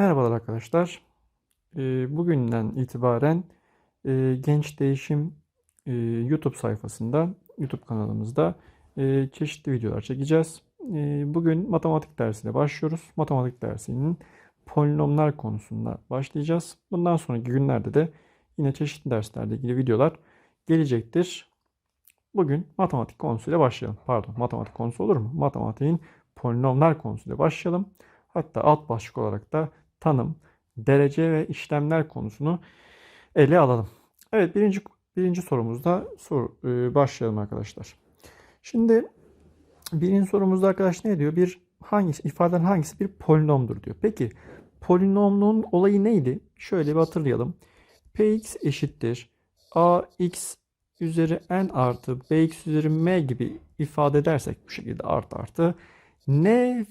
Merhabalar arkadaşlar. Ee, Bugünden itibaren e, Genç Değişim e, YouTube sayfasında, YouTube kanalımızda e, çeşitli videolar çekeceğiz. Bugün matematik dersine başlıyoruz. Matematik dersinin polinomlar konusunda başlayacağız. Bundan sonraki günlerde de yine çeşitli derslerle ilgili videolar gelecektir. Bugün matematik konusuyla başlayalım. Pardon, matematik konusu olur mu? Matematiğin polinomlar konusuyla başlayalım. Hatta alt başlık olarak da tanım, derece ve işlemler konusunu ele alalım. Evet birinci birinci sorumuzda sor, e, başlayalım arkadaşlar. Şimdi birinci sorumuzda arkadaş ne diyor? Bir hangisi ifadelerin hangisi bir polinomdur diyor. Peki polinomun olayı neydi? Şöyle bir hatırlayalım. Px eşittir ax üzeri n artı bx üzeri m gibi ifade edersek bu şekilde artı artı n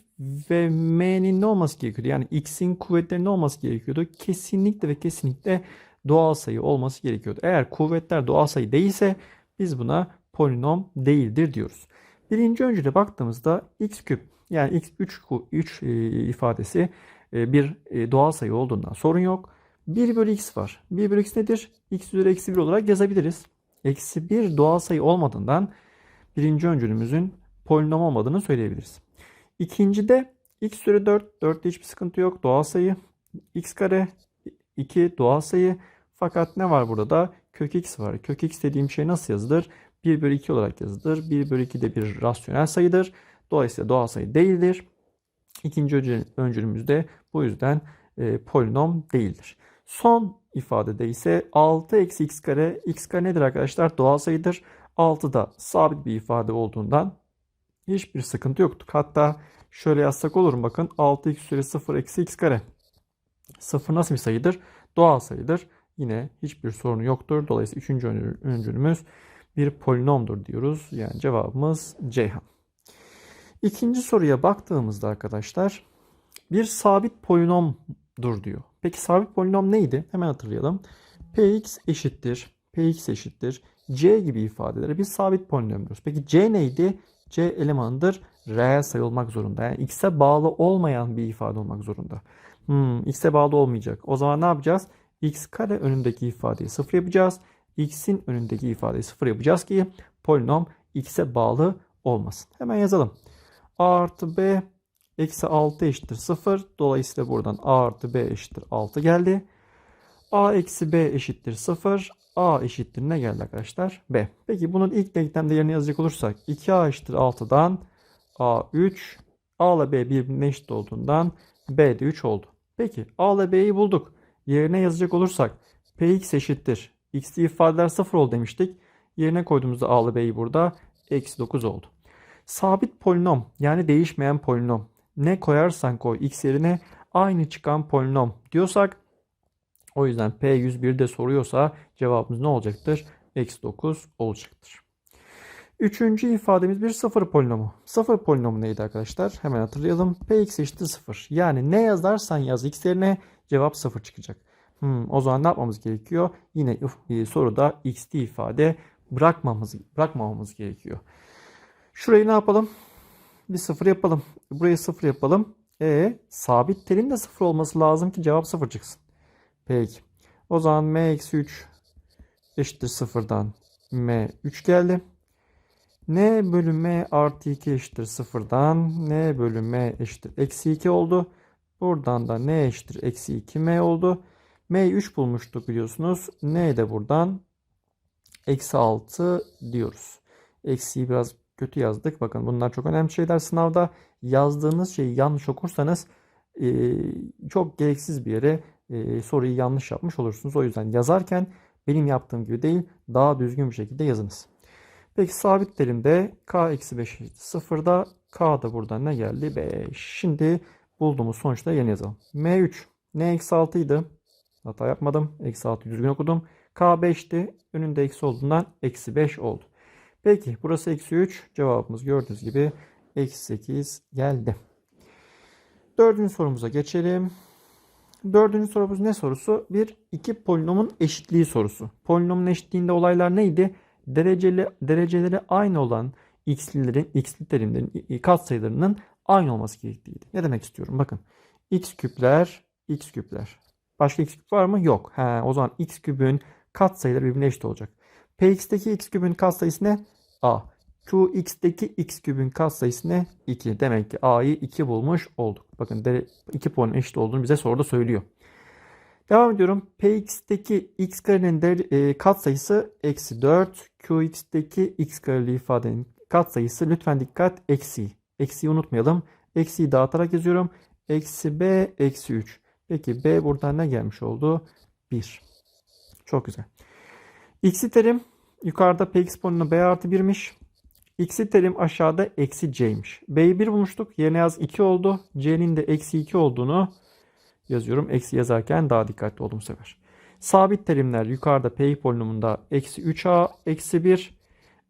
ve m'nin ne olması gerekiyordu? Yani x'in kuvvetlerinin ne olması gerekiyordu? Kesinlikle ve kesinlikle doğal sayı olması gerekiyordu. Eğer kuvvetler doğal sayı değilse biz buna polinom değildir diyoruz. Birinci öncüle baktığımızda x küp yani x 3, 3 ifadesi e, bir e, doğal sayı olduğundan sorun yok. 1 bölü x var. 1 bölü x nedir? x üzeri eksi 1 olarak yazabiliriz. Eksi 1 doğal sayı olmadığından birinci öncülümüzün polinom olmadığını söyleyebiliriz. İkincide x üzeri 4. 4'te hiçbir sıkıntı yok. Doğal sayı. x kare 2 doğal sayı. Fakat ne var burada da? Kök x var. Kök x dediğim şey nasıl yazılır? 1 bölü 2 olarak yazılır. 1 bölü 2 de bir rasyonel sayıdır. Dolayısıyla doğal sayı değildir. İkinci öncülümüz de bu yüzden e, polinom değildir. Son ifadede ise 6 eksi x kare. x kare nedir arkadaşlar? Doğal sayıdır. 6 da sabit bir ifade olduğundan hiçbir sıkıntı yoktur. Hatta şöyle yazsak olur mu? Bakın 6x üzeri 0 eksi x kare. 0 nasıl bir sayıdır? Doğal sayıdır. Yine hiçbir sorunu yoktur. Dolayısıyla üçüncü öncülümüz bir polinomdur diyoruz. Yani cevabımız Ceyhan. İkinci soruya baktığımızda arkadaşlar bir sabit polinomdur diyor. Peki sabit polinom neydi? Hemen hatırlayalım. Px eşittir, Px eşittir, C gibi ifadeleri biz sabit polinom diyoruz. Peki C neydi? C elemanıdır. Reel sayı olmak zorunda. Yani x'e bağlı olmayan bir ifade olmak zorunda. Hmm, x'e bağlı olmayacak. O zaman ne yapacağız? x kare önündeki ifadeyi sıfır yapacağız. x'in önündeki ifadeyi sıfır yapacağız ki polinom x'e bağlı olmasın. Hemen yazalım. a artı b eksi 6 eşittir 0. Dolayısıyla buradan a artı b eşittir 6 geldi. a eksi b eşittir 0. A eşittir ne geldi arkadaşlar? B. Peki bunun ilk denklem değerini yazacak olursak 2A eşittir 6'dan A 3. A ile B birbirine eşit olduğundan B de 3 oldu. Peki A ile B'yi bulduk. Yerine yazacak olursak Px eşittir. X'li ifadeler 0 oldu demiştik. Yerine koyduğumuzda A ile B'yi burada eksi 9 oldu. Sabit polinom yani değişmeyen polinom. Ne koyarsan koy x yerine aynı çıkan polinom diyorsak o yüzden P101'de soruyorsa cevabımız ne olacaktır? Eksi 9 olacaktır. Üçüncü ifademiz bir sıfır polinomu. Sıfır polinomu neydi arkadaşlar? Hemen hatırlayalım. Px eşittir 0. Yani ne yazarsan yaz x yerine cevap 0 çıkacak. Hmm, o zaman ne yapmamız gerekiyor? Yine e, soruda x'li ifade bırakmamamız, bırakmamamız gerekiyor. Şurayı ne yapalım? Bir sıfır yapalım. Burayı sıfır yapalım. E sabit telin de sıfır olması lazım ki cevap sıfır çıksın. Peki. O zaman m eksi 3 eşittir sıfırdan m 3 geldi. n bölü m artı 2 eşittir sıfırdan n bölü m eşittir eksi 2 oldu. Buradan da n eşittir eksi 2 m oldu. m'yi 3 bulmuştuk biliyorsunuz. n de buradan eksi 6 diyoruz. Eksiyi biraz kötü yazdık. Bakın bunlar çok önemli şeyler sınavda. Yazdığınız şeyi yanlış okursanız çok gereksiz bir yere e, soruyu yanlış yapmış olursunuz. O yüzden yazarken benim yaptığım gibi değil daha düzgün bir şekilde yazınız. Peki sabit terimde k eksi 5 sıfırda k da burada ne geldi? 5. Şimdi bulduğumuz sonuçta yeni yazalım. m3 n eksi 6 idi. Hata yapmadım. Eksi 6 düzgün okudum. k 5'ti. Önünde eksi olduğundan eksi 5 oldu. Peki burası eksi 3. Cevabımız gördüğünüz gibi eksi 8 geldi. Dördüncü sorumuza geçelim. Dördüncü sorumuz ne sorusu? Bir iki polinomun eşitliği sorusu. Polinomun eşitliğinde olaylar neydi? Dereceli, dereceleri aynı olan x'lilerin, x'li terimlerin katsayılarının aynı olması gerektiğiydi. Ne demek istiyorum? Bakın x küpler x küpler. Başka x küp var mı? Yok. He, o zaman x küpün katsayıları birbirine eşit olacak. Px'teki x küpün katsayısı ne? a. Qx'teki x küpün katsayısı ne? 2. Demek ki a'yı 2 bulmuş olduk. Bakın 2 puanın eşit olduğunu bize soruda söylüyor. Devam ediyorum. Px'teki x karenin değer- e, katsayısı eksi 4. Qx'teki x kareli ifadenin katsayısı lütfen dikkat eksi. Eksiyi unutmayalım. Eksiyi dağıtarak yazıyorum. Eksi b eksi 3. Peki b buradan ne gelmiş oldu? 1. Çok güzel. X'i terim yukarıda px polinomü b artı 1'miş. X'i terim aşağıda eksi c'ymiş. B'yi 1 bulmuştuk. Yerine yaz 2 oldu. C'nin de eksi 2 olduğunu yazıyorum. Eksi yazarken daha dikkatli oldum bu sefer. Sabit terimler yukarıda P polinomunda eksi 3A eksi 1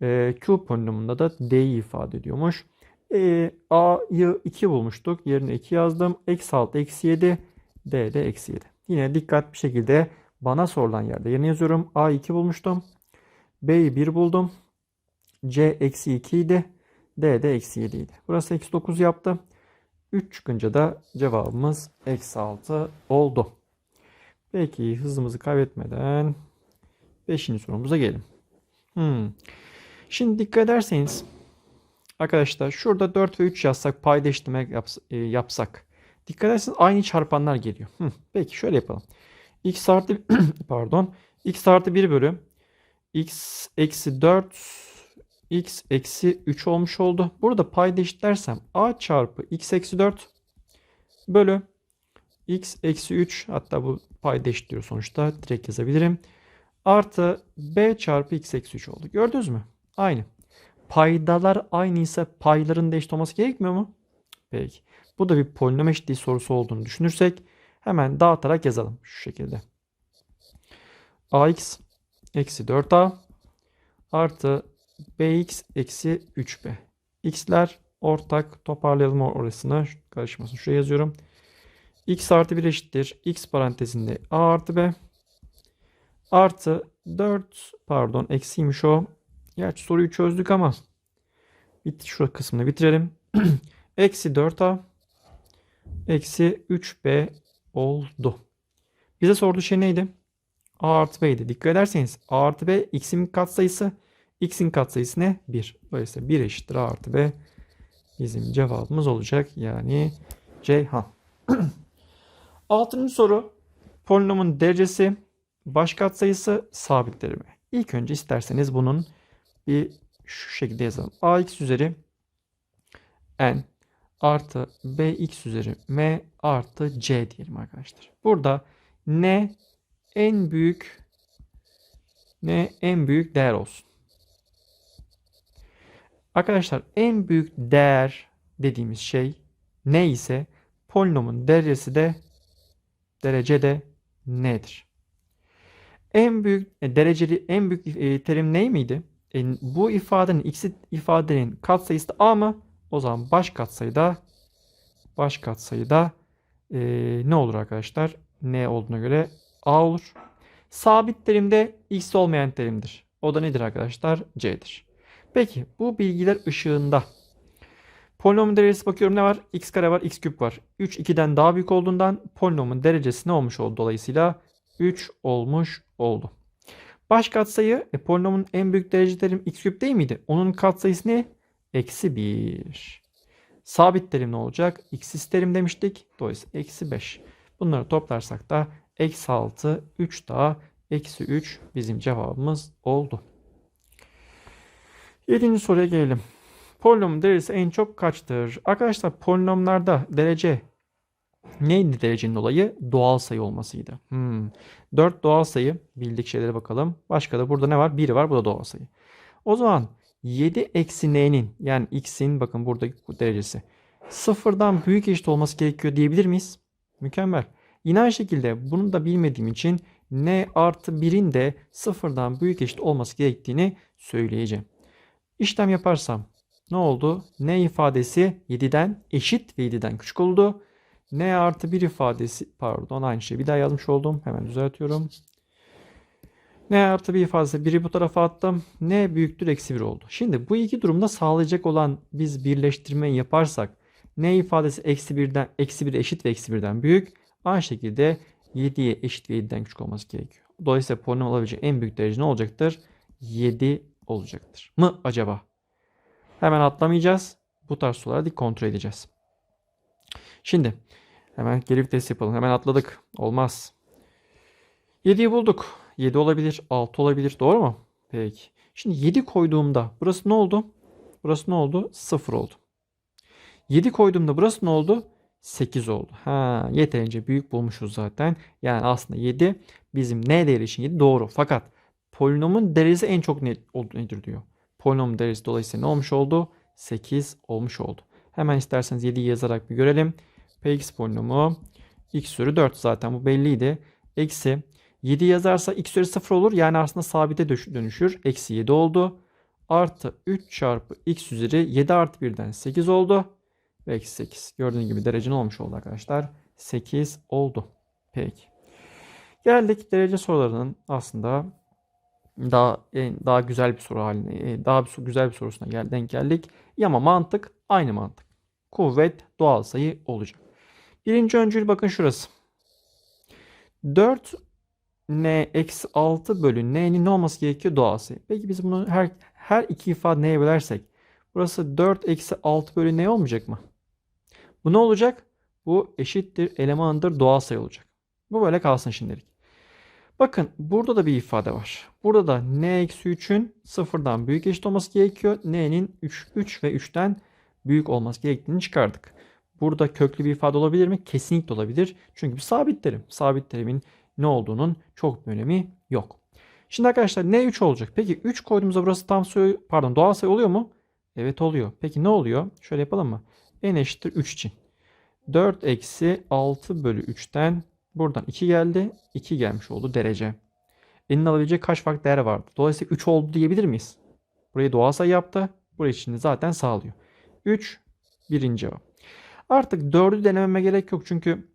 e, Q polinomunda da D'yi ifade ediyormuş. E, A'yı 2 bulmuştuk. Yerine 2 yazdım. Eksi 6 eksi 7 D de eksi 7. Yine dikkat bir şekilde bana sorulan yerde yerine yazıyorum. A 2 bulmuştum. B'yi 1 buldum. C eksi 2 idi. D de eksi 7 idi. Burası eksi 9 yaptı. 3 çıkınca da cevabımız eksi 6 oldu. Peki hızımızı kaybetmeden 5. sorumuza gelelim. Hmm. Şimdi dikkat ederseniz arkadaşlar şurada 4 ve 3 yazsak paydaştırma yaps- e, yapsak. Dikkat ederseniz aynı çarpanlar geliyor. Hmm. Peki şöyle yapalım. x artı pardon x artı 1 bölü x eksi 4 x eksi 3 olmuş oldu. Burada payda eşitlersem a çarpı x eksi 4 bölü x eksi 3 hatta bu payda eşitliyor sonuçta direkt yazabilirim. Artı b çarpı x eksi 3 oldu. Gördünüz mü? Aynı. Paydalar aynıysa payların da eşit olması gerekmiyor mu? Peki. Bu da bir polinom eşitliği sorusu olduğunu düşünürsek hemen dağıtarak yazalım şu şekilde. ax eksi 4a artı bx eksi 3b. x'ler ortak toparlayalım orasını karışmasın. Şuraya yazıyorum. x artı 1 eşittir. x parantezinde a artı b artı 4 pardon eksiymiş o. Gerçi soruyu çözdük ama bit şu kısmını bitirelim. eksi 4a eksi 3b oldu. Bize sorduğu şey neydi? a artı b'ydi. Dikkat ederseniz a artı b x'in katsayısı x'in katsayısı ne? 1. Dolayısıyla 1 eşittir a artı b bizim cevabımız olacak. Yani Ceyhan. Altıncı soru. Polinomun derecesi baş katsayısı sabitleri mi? İlk önce isterseniz bunun bir şu şekilde yazalım. ax üzeri n artı bx üzeri m artı c diyelim arkadaşlar. Burada n en büyük ne en büyük değer olsun. Arkadaşlar en büyük değer dediğimiz şey ne ise polinomun derecesi de derece de nedir? En büyük e, dereceli en büyük e, terim ne miydi? E, bu ifadenin x'i ifadenin katsayısı da a mı? O zaman baş katsayıda baş katsayıda e, ne olur arkadaşlar? Ne olduğuna göre a olur. Sabit terim de x olmayan terimdir. O da nedir arkadaşlar? c'dir. Peki bu bilgiler ışığında polinomun derecesi bakıyorum ne var? x kare var, x küp var. 3 2'den daha büyük olduğundan polinomun derecesi ne olmuş oldu? Dolayısıyla 3 olmuş oldu. Baş katsayı e, polinomun en büyük derece x küp değil miydi? Onun katsayısı ne? Eksi 1. Sabit terim ne olacak? X'siz terim demiştik. Dolayısıyla eksi 5. Bunları toplarsak da eksi 6, 3 daha eksi 3 bizim cevabımız oldu. Yedinci soruya gelelim. Polinomun derecesi en çok kaçtır? Arkadaşlar polinomlarda derece neydi derecenin olayı? Doğal sayı olmasıydı. Hmm. 4 doğal sayı. Bildik şeylere bakalım. Başka da burada ne var? 1 var. Bu da doğal sayı. O zaman 7 eksi n'nin yani x'in bakın buradaki derecesi sıfırdan büyük eşit olması gerekiyor diyebilir miyiz? Mükemmel. Yine aynı şekilde bunu da bilmediğim için n artı 1'in de sıfırdan büyük eşit olması gerektiğini söyleyeceğim. İşlem yaparsam ne oldu? N ifadesi 7'den eşit ve 7'den küçük oldu. N artı 1 ifadesi pardon aynı şeyi bir daha yazmış oldum. Hemen düzeltiyorum. N artı 1 ifadesi 1'i bu tarafa attım. N büyüktür eksi 1 oldu. Şimdi bu iki durumda sağlayacak olan biz birleştirmeyi yaparsak N ifadesi eksi 1'den eksi 1 eşit ve eksi 1'den büyük. Aynı şekilde 7'ye eşit ve 7'den küçük olması gerekiyor. Dolayısıyla polinom olabilecek en büyük derece ne olacaktır? 7 olacaktır. Mı acaba? Hemen atlamayacağız. Bu tarz soruları dik kontrol edeceğiz. Şimdi hemen geri vites yapalım. Hemen atladık. Olmaz. 7'yi bulduk. 7 olabilir, 6 olabilir. Doğru mu? Peki. Şimdi 7 koyduğumda burası ne oldu? Burası ne oldu? 0 oldu. 7 koyduğumda burası ne oldu? 8 oldu. Ha, yeterince büyük bulmuşuz zaten. Yani aslında 7 bizim ne değeri için 7 doğru. Fakat polinomun derecesi en çok ne, nedir diyor. Polinom derecesi dolayısıyla ne olmuş oldu? 8 olmuş oldu. Hemen isterseniz 7'yi yazarak bir görelim. Px polinomu x üzeri 4 zaten bu belliydi. Eksi 7 yazarsa x üzeri 0 olur. Yani aslında sabite dönüşür. Eksi 7 oldu. Artı 3 çarpı x üzeri 7 artı 1'den 8 oldu. Ve eksi 8. Gördüğünüz gibi derece ne olmuş oldu arkadaşlar? 8 oldu. Peki. Geldik derece sorularının aslında daha daha güzel bir soru haline, daha bir, güzel bir sorusuna gel, denk geldik. Ama mantık aynı mantık. Kuvvet doğal sayı olacak. Birinci öncül bakın şurası. 4 n eksi 6 bölü n'nin ne olması gerekiyor? Doğal sayı. Peki biz bunu her, her iki ifade neye bölersek burası 4 eksi 6 bölü n olmayacak mı? Bu ne olacak? Bu eşittir elemandır doğal sayı olacak. Bu böyle kalsın şimdilik. Bakın burada da bir ifade var. Burada da n eksi 3'ün sıfırdan büyük eşit olması gerekiyor. n'nin 3, 3 ve 3'ten büyük olması gerektiğini çıkardık. Burada köklü bir ifade olabilir mi? Kesinlikle olabilir. Çünkü bir sabit terim. Sabit terimin ne olduğunun çok bir önemi yok. Şimdi arkadaşlar ne 3 olacak? Peki 3 koyduğumuzda burası tam sayı pardon doğal sayı oluyor mu? Evet oluyor. Peki ne oluyor? Şöyle yapalım mı? n eşittir 3 için. 4 eksi 6 bölü 3'ten buradan 2 geldi. 2 gelmiş oldu derece. N'in alabileceği kaç farklı değer vardı? Dolayısıyla 3 oldu diyebilir miyiz? Burayı doğal sayı yaptı. Burayı şimdi zaten sağlıyor. 3 birinci cevap. Artık 4'ü denememe gerek yok. Çünkü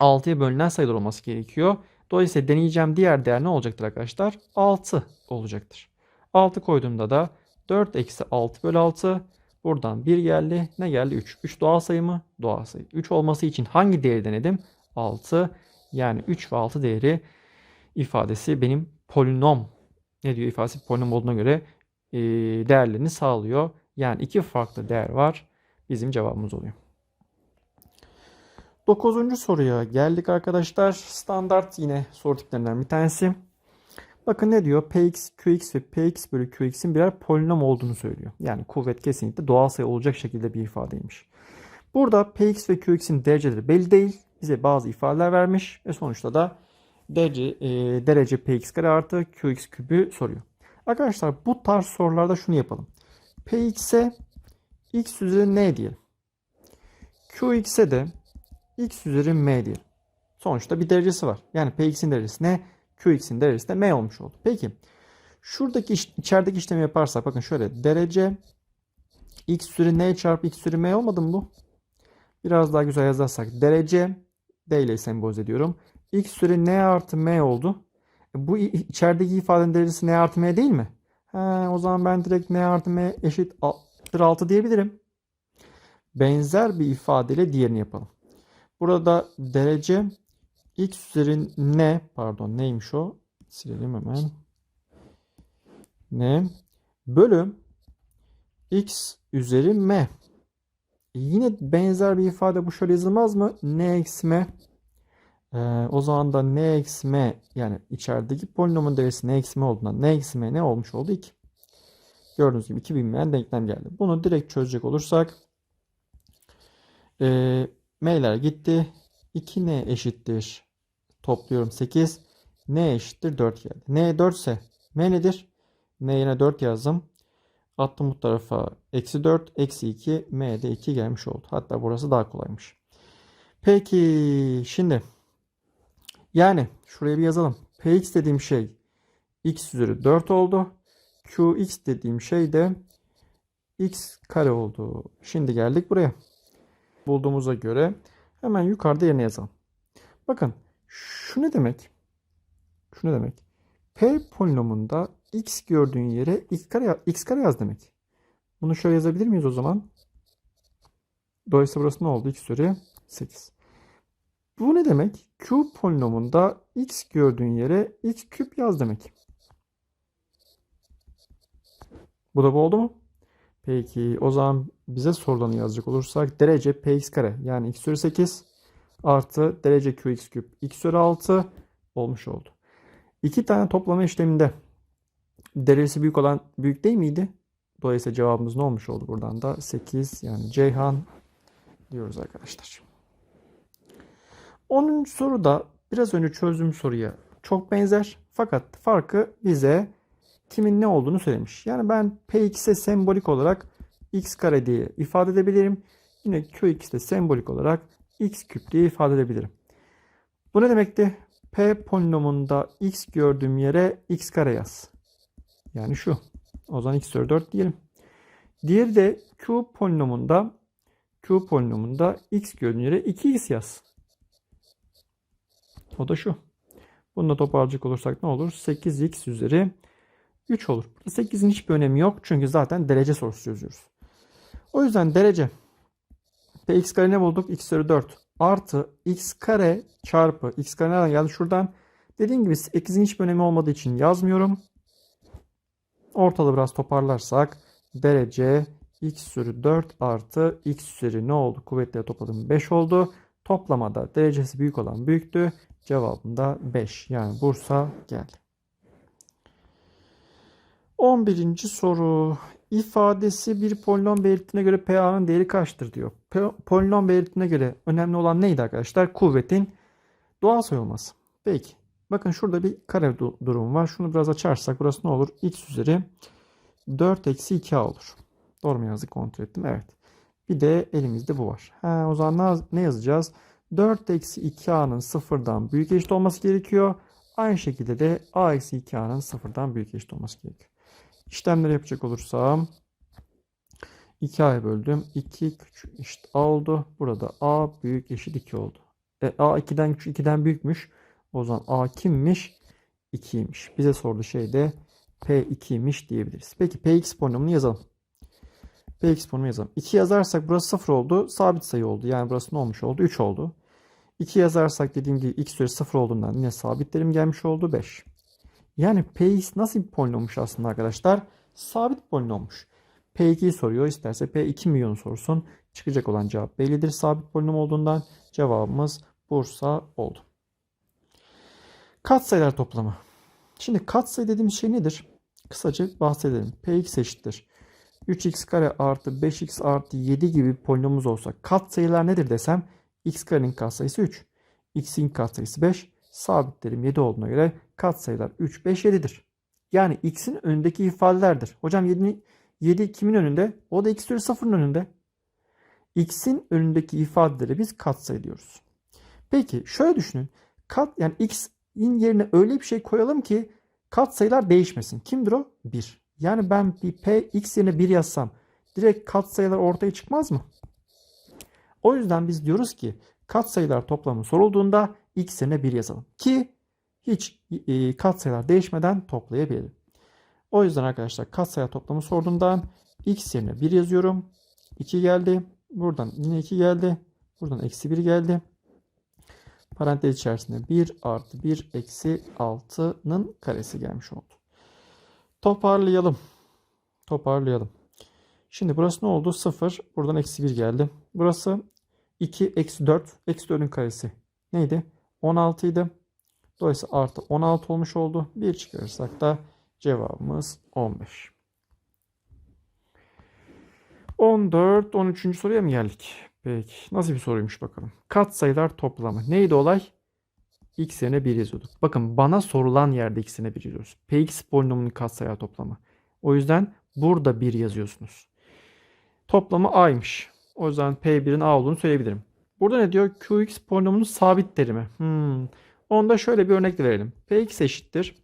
6'ya bölünen sayılar olması gerekiyor. Dolayısıyla deneyeceğim diğer değer ne olacaktır arkadaşlar? 6 olacaktır. 6 koyduğumda da 4 eksi 6 bölü 6 Buradan 1 geldi. Ne geldi? 3. 3 doğal sayı mı? Doğal sayı. 3 olması için hangi değeri denedim? 6. Yani 3 ve 6 değeri ifadesi benim polinom. Ne diyor ifadesi? Polinom olduğuna göre e, değerlerini sağlıyor. Yani iki farklı değer var. Bizim cevabımız oluyor. Dokuzuncu soruya geldik arkadaşlar. Standart yine soru tiplerinden bir tanesi. Bakın ne diyor? Px, Qx ve Px bölü Qx'in birer polinom olduğunu söylüyor. Yani kuvvet kesinlikle doğal sayı olacak şekilde bir ifadeymiş. Burada Px ve Qx'in dereceleri belli değil. Bize bazı ifadeler vermiş ve sonuçta da derece, e, derece Px kare artı Qx kübü soruyor. Arkadaşlar bu tarz sorularda şunu yapalım. Px'e x üzeri n diyelim. Qx'e de x üzeri m diyelim. Sonuçta bir derecesi var. Yani Px'in derecesi ne? Qx'in derecesi de m olmuş oldu. Peki şuradaki iş, içerideki işlemi yaparsak bakın şöyle derece x üzeri n çarpı x üzeri m olmadı mı bu? Biraz daha güzel yazarsak derece d ile sembolize ediyorum. x üzeri n artı m oldu. E, bu içerideki ifadenin derecesi n artı m değil mi? He, o zaman ben direkt n artı m eşit 6 diyebilirim. Benzer bir ifadeyle diğerini yapalım. Burada derece x üzeri n pardon neymiş o? Silelim hemen. n bölü x üzeri m. Yine benzer bir ifade bu şöyle yazılmaz mı? n eksi m. Ee, o zaman da n eksi m yani içerideki polinomun değerisi n eksi m olduğundan n eksi m ne olmuş oldu? 2. Gördüğünüz gibi 2 bilinmeyen denklem geldi. Bunu direkt çözecek olursak e, m'ler gitti. 2n eşittir. Topluyorum 8. n eşittir 4 geldi. n 4 ise m nedir? n yine 4 yazdım. Attım bu tarafa eksi 4 eksi 2 m de 2 gelmiş oldu. Hatta burası daha kolaymış. Peki şimdi yani şuraya bir yazalım. px dediğim şey x üzeri 4 oldu. qx dediğim şey de x kare oldu. Şimdi geldik buraya. Bulduğumuza göre Hemen yukarıda yerine yazalım. Bakın şu ne demek? Şu ne demek? P polinomunda x gördüğün yere x kare, x kare yaz demek. Bunu şöyle yazabilir miyiz o zaman? Dolayısıyla burası ne oldu? x üzeri 8. Bu ne demek? Q polinomunda x gördüğün yere x küp yaz demek. Bu da bu oldu mu? Peki o zaman bize sorulanı yazacak olursak derece px kare yani x üzeri 8 artı derece qx küp x üzeri 6 olmuş oldu. İki tane toplama işleminde derecesi büyük olan büyük değil miydi? Dolayısıyla cevabımız ne olmuş oldu buradan da 8 yani Ceyhan diyoruz arkadaşlar. 10. soru da biraz önce çözdüğüm soruya çok benzer. Fakat farkı bize kimin ne olduğunu söylemiş. Yani ben Px'e sembolik olarak x kare diye ifade edebilirim. Yine Qx'de sembolik olarak x küp diye ifade edebilirim. Bu ne demekti? P polinomunda x gördüğüm yere x kare yaz. Yani şu. O zaman x üzeri 4 diyelim. Diğeri de Q polinomunda Q polinomunda x gördüğüm yere 2x yaz. O da şu. Bunu da toparlayacak olursak ne olur? 8x üzeri 3 olur. 8'in hiçbir önemi yok. Çünkü zaten derece sorusu çözüyoruz. O yüzden derece px kare ne bulduk? x üzeri 4 artı x kare çarpı x kare nereden geldi? Şuradan. Dediğim gibi 8'in hiçbir önemi olmadığı için yazmıyorum. Ortalığı biraz toparlarsak derece x üzeri 4 artı x üzeri ne oldu? Kuvvetleri topladım 5 oldu. Toplamada derecesi büyük olan büyüktü. Cevabım da 5. Yani Bursa geldi. 11. soru. İfadesi bir polinom belirttiğine göre PA'nın değeri kaçtır diyor. Polinom belirttiğine göre önemli olan neydi arkadaşlar? Kuvvetin doğal sayı olması. Peki. Bakın şurada bir kare durum var. Şunu biraz açarsak burası ne olur? x üzeri 4 eksi 2a olur. Doğru mu yazdık kontrol ettim. Evet. Bir de elimizde bu var. Ha, o zaman ne yazacağız? 4 eksi 2a'nın sıfırdan büyük eşit olması gerekiyor. Aynı şekilde de a eksi 2a'nın sıfırdan büyük eşit olması gerekiyor. İşlemleri yapacak olursam 2a'ya böldüm. 2 küçük eşit a oldu. Burada a büyük eşit 2 oldu. E, a 2'den küçük 2'den büyükmüş. O zaman a kimmiş? 2'ymiş. Bize sorduğu şey de P2'ymiş diyebiliriz. Peki Px polinomunu yazalım. Px polinomunu yazalım. 2 yazarsak burası 0 oldu. Sabit sayı oldu. Yani burası ne olmuş oldu? 3 oldu. 2 yazarsak dediğim gibi x üzeri 0 olduğundan yine sabitlerim gelmiş oldu 5. Yani Px nasıl bir polinommuş aslında arkadaşlar? Sabit polinommuş. P2'yi soruyor. İsterse P2 milyonu sorsun. Çıkacak olan cevap bellidir. Sabit polinom olduğundan cevabımız Bursa oldu. Katsayılar toplamı. Şimdi katsayı dediğimiz şey nedir? Kısaca bahsedelim. Px eşittir. 3x kare artı 5x artı 7 gibi polinomumuz olsa katsayılar nedir desem x karenin katsayısı 3. x'in katsayısı 5. Sabitlerim 7 olduğuna göre katsayılar 3, 5, 7'dir. Yani x'in önündeki ifadelerdir. Hocam 7, 7 kimin önünde? O da x üzeri 0'ın önünde. x'in önündeki ifadeleri biz katsayı diyoruz. Peki şöyle düşünün. Kat yani x'in yerine öyle bir şey koyalım ki katsayılar değişmesin. Kimdir o? 1. Yani ben bir p x yerine 1 yazsam direkt katsayılar ortaya çıkmaz mı? O yüzden biz diyoruz ki katsayılar toplamı sorulduğunda x yerine 1 yazalım. Ki hiç e, katsayılar değişmeden toplayabilelim. O yüzden arkadaşlar katsayı toplamı sorduğundan x yerine 1 yazıyorum. 2 geldi. Buradan yine 2 geldi. Buradan eksi 1 geldi. Parantez içerisinde 1 artı 1 eksi 6'nın karesi gelmiş oldu. Toparlayalım. Toparlayalım. Şimdi burası ne oldu? 0. Buradan eksi 1 geldi. Burası 2 eksi 4. Eksi 4'ün karesi neydi? 16 idi. Dolayısıyla artı 16 olmuş oldu. 1 çıkarırsak da cevabımız 15. 14, 13. soruya mı geldik? Peki. Nasıl bir soruymuş bakalım. Kat sayılar toplamı. Neydi olay? X yerine 1 yazıyorduk. Bakın bana sorulan yerde x yerine 1 yazıyoruz. Px polinomunun katsayılar toplamı. O yüzden burada 1 yazıyorsunuz. Toplamı a'ymış. O yüzden P1'in A olduğunu söyleyebilirim. Burada ne diyor? Qx polinomunun sabit terimi. Hmm. Onda şöyle bir örnek de verelim. Px eşittir.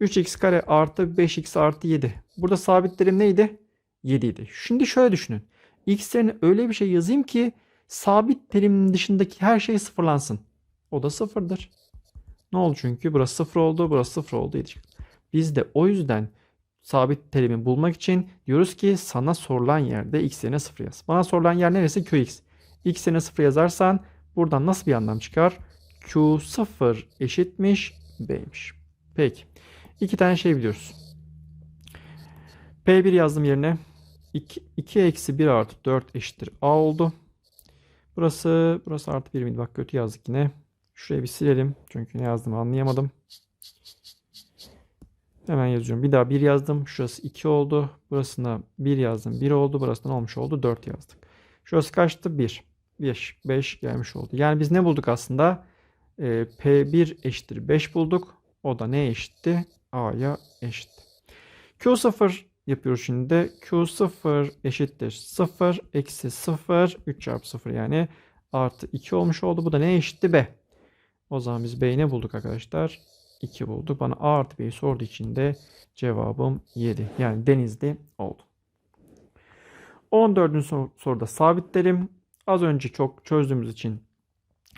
3x kare artı 5x artı 7. Burada sabit terim neydi? 7 idi. Şimdi şöyle düşünün. X'lerine öyle bir şey yazayım ki sabit terimin dışındaki her şey sıfırlansın. O da sıfırdır. Ne oldu çünkü? Burası sıfır oldu, burası sıfır oldu. Biz de o yüzden sabit terimi bulmak için diyoruz ki sana sorulan yerde x yerine 0 yaz. Bana sorulan yer neresi? Qx. x yerine 0 yazarsan Buradan nasıl bir anlam çıkar? Q0 eşitmiş B'ymiş. Peki. İki tane şey biliyoruz. P1 yazdım yerine. 2, 2 eksi 1 artı 4 eşittir A oldu. Burası burası artı 1 miydi? Bak kötü yazdık yine. Şurayı bir silelim. Çünkü ne yazdığımı anlayamadım. Hemen yazıyorum. Bir daha 1 yazdım. Şurası 2 oldu. Burasına 1 yazdım. 1 oldu. Burasına olmuş oldu? 4 yazdık. Şurası kaçtı? 1. 5. 5 gelmiş oldu. Yani biz ne bulduk aslında? Ee, P1 eşittir 5 bulduk. O da ne eşitti? A'ya eşit. Q0 yapıyoruz şimdi de. Q0 eşittir 0 eksi 0 3 çarpı 0 yani artı 2 olmuş oldu. Bu da ne eşitti? B. O zaman biz B'yi ne bulduk arkadaşlar? 2 bulduk. Bana A artı B'yi sorduğu için de cevabım 7. Yani Denizli oldu. 14. sor- soruda sabitlerim. Az önce çok çözdüğümüz için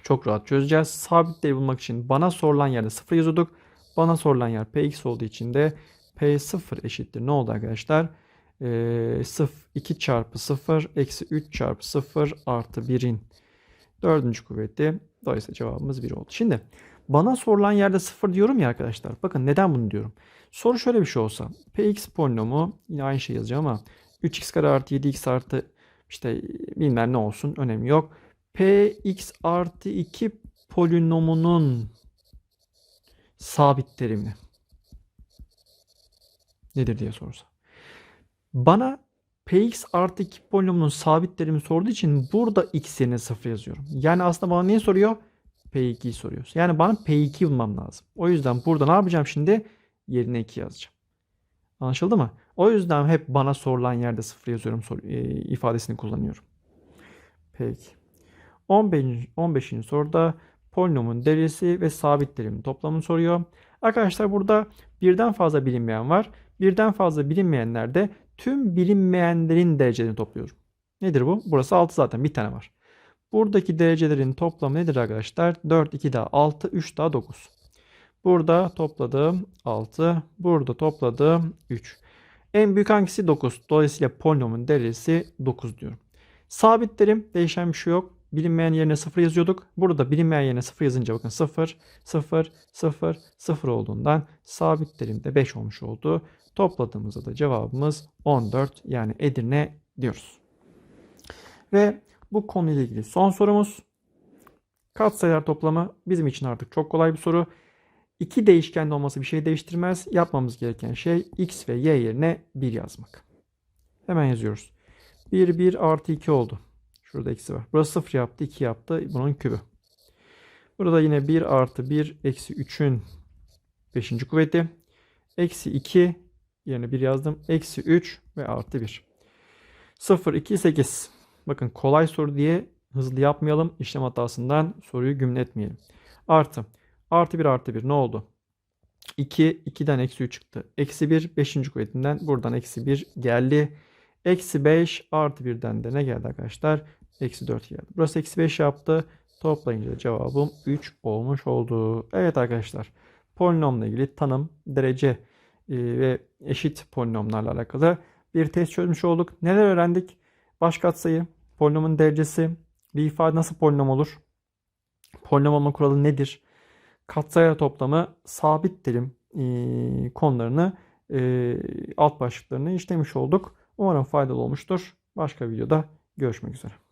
çok rahat çözeceğiz. Sabitleri bulmak için bana sorulan yerde 0 yazıyorduk. Bana sorulan yer Px olduğu için de P0 eşittir. Ne oldu arkadaşlar? Ee, 0, 2 çarpı 0 eksi 3 çarpı 0 artı 1'in dördüncü kuvveti. Dolayısıyla cevabımız 1 oldu. Şimdi bana sorulan yerde 0 diyorum ya arkadaşlar. Bakın neden bunu diyorum. Soru şöyle bir şey olsa. Px polinomu yine aynı şey yazacağım ama 3x kare artı 7x artı işte bilmem ne olsun önemi yok. Px artı 2 polinomunun sabit terimi nedir diye sorsa. Bana Px artı 2 polinomunun sabit terimi sorduğu için burada x yerine 0 yazıyorum. Yani aslında bana neyi soruyor? P2'yi soruyor. Yani bana P2 bulmam lazım. O yüzden burada ne yapacağım şimdi? Yerine 2 yazacağım. Anlaşıldı mı? O yüzden hep bana sorulan yerde 0 yazıyorum sor- e, ifadesini kullanıyorum. Peki. 15. 15. soruda polinomun derecesi ve sabit terimin toplamını soruyor. Arkadaşlar burada birden fazla bilinmeyen var. Birden fazla bilinmeyenlerde tüm bilinmeyenlerin derecelerini topluyorum. Nedir bu? Burası 6 zaten bir tane var. Buradaki derecelerin toplamı nedir arkadaşlar? 4, 2 daha 6, 3 daha 9. Burada topladığım 6, burada topladığım 3. En büyük hangisi? 9. Dolayısıyla polinomun derecesi 9 diyorum. Sabitlerim değişen bir şey yok. Bilinmeyen yerine 0 yazıyorduk. Burada bilinmeyen yerine 0 yazınca bakın 0, 0, 0, 0 olduğundan sabitlerim de 5 olmuş oldu. Topladığımızda da cevabımız 14 yani Edirne diyoruz. Ve bu konuyla ilgili son sorumuz. Katsayılar toplamı bizim için artık çok kolay bir soru. İki değişkende olması bir şey değiştirmez. Yapmamız gereken şey x ve y yerine 1 yazmak. Hemen yazıyoruz. 1, 1 artı 2 oldu. Şurada eksi var. Burası 0 yaptı, 2 yaptı. Bunun kübü. Burada yine 1 artı 1 eksi 3'ün 5. kuvveti. Eksi 2 yerine 1 yazdım. Eksi 3 ve artı 1. 0, 2, 8. Bakın kolay soru diye hızlı yapmayalım. İşlem hatasından soruyu gümletmeyelim. Artı. Artı 1 artı 1 ne oldu? 2, 2'den eksi 3 çıktı. Eksi 1, 5. kuvvetinden buradan eksi 1 geldi. Eksi 5 artı 1'den de ne geldi arkadaşlar? Eksi 4 geldi. Burası eksi 5 yaptı. Toplayınca cevabım 3 olmuş oldu. Evet arkadaşlar. Polinomla ilgili tanım, derece ve eşit polinomlarla alakalı bir test çözmüş olduk. Neler öğrendik? Baş katsayı, polinomun derecesi, bir ifade nasıl polinom olur? Polinom olma kuralı nedir? Katsayı toplamı, sabit terim e, konularını, e, alt başlıklarını işlemiş olduk. Umarım faydalı olmuştur. Başka videoda görüşmek üzere.